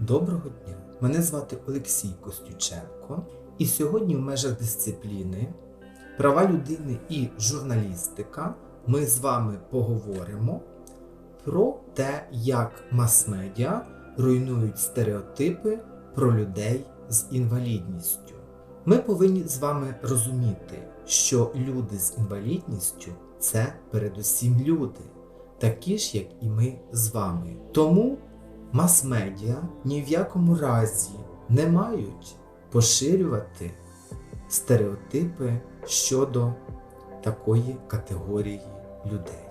Доброго дня! Мене звати Олексій Костюченко, і сьогодні в межах дисципліни права людини і журналістика ми з вами поговоримо про те, як мас-медіа руйнують стереотипи про людей з інвалідністю. Ми повинні з вами розуміти, що люди з інвалідністю це передусім люди, такі ж, як і ми з вами. Тому мас-медіа ні в якому разі не мають поширювати стереотипи щодо такої категорії людей.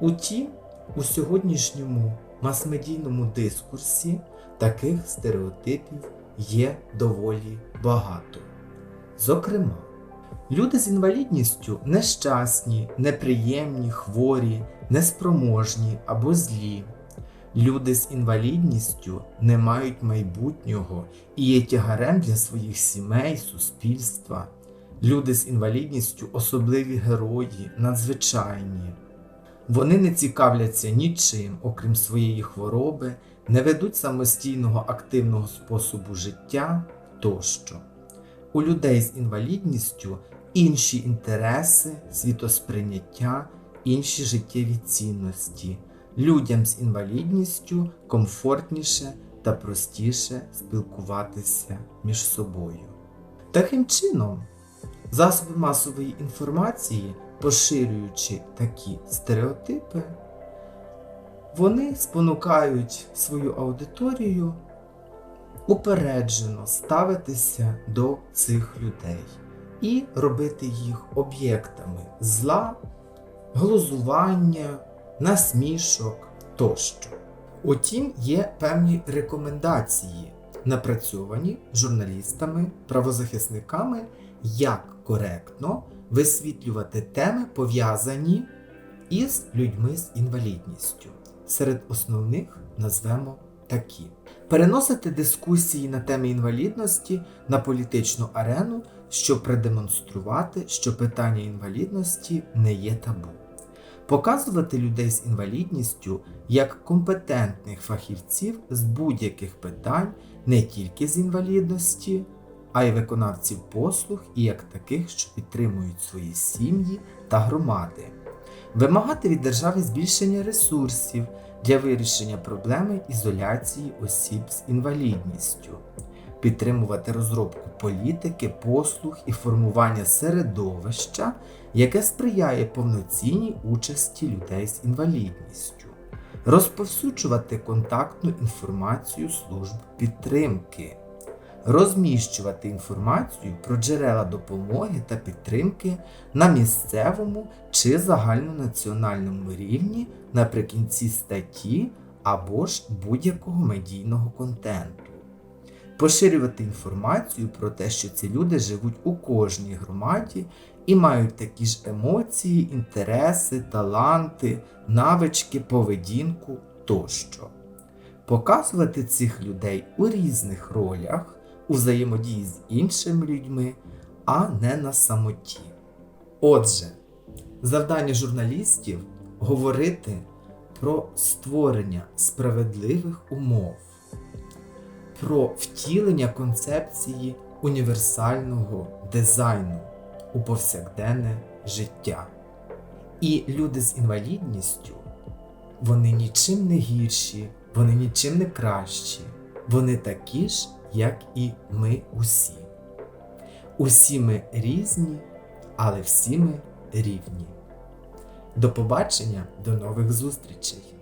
Утім, у сьогоднішньому мас-медійному дискурсі таких стереотипів є доволі багато. Зокрема, люди з інвалідністю нещасні, неприємні, хворі, неспроможні або злі. Люди з інвалідністю не мають майбутнього і є тягарем для своїх сімей, суспільства. Люди з інвалідністю особливі герої, надзвичайні. Вони не цікавляться нічим, окрім своєї хвороби, не ведуть самостійного активного способу життя тощо. У людей з інвалідністю інші інтереси, світосприйняття, інші життєві цінності. Людям з інвалідністю комфортніше та простіше спілкуватися між собою. Таким чином, засоби масової інформації, поширюючи такі стереотипи, вони спонукають свою аудиторію упереджено ставитися до цих людей і робити їх об'єктами зла, глузування, насмішок тощо. Утім, є певні рекомендації, напрацьовані журналістами, правозахисниками, як коректно висвітлювати теми, пов'язані із людьми з інвалідністю. Серед основних назвемо такі: переносити дискусії на теми інвалідності на політичну арену, щоб продемонструвати, що питання інвалідності не є табу. Показувати людей з інвалідністю як компетентних фахівців з будь-яких питань не тільки з інвалідності, а й виконавців послуг і як таких, що підтримують свої сім'ї та громади, вимагати від держави збільшення ресурсів для вирішення проблеми ізоляції осіб з інвалідністю, підтримувати розробку політики, послуг і формування середовища, яке сприяє повноцінній участі людей з інвалідністю, розповсюджувати контактну інформацію служб підтримки. Розміщувати інформацію про джерела допомоги та підтримки на місцевому чи загальнонаціональному рівні наприкінці статті або ж будь-якого медійного контенту, поширювати інформацію про те, що ці люди живуть у кожній громаді і мають такі ж емоції, інтереси, таланти, навички, поведінку тощо, показувати цих людей у різних ролях у взаємодії з іншими людьми, а не на самоті. Отже, завдання журналістів говорити про створення справедливих умов, про втілення концепції універсального дизайну у повсякденне життя. І люди з інвалідністю, вони нічим не гірші, вони нічим не кращі, вони такі ж, як і ми усі. Усі ми різні, але всі ми рівні. До побачення, до нових зустрічей!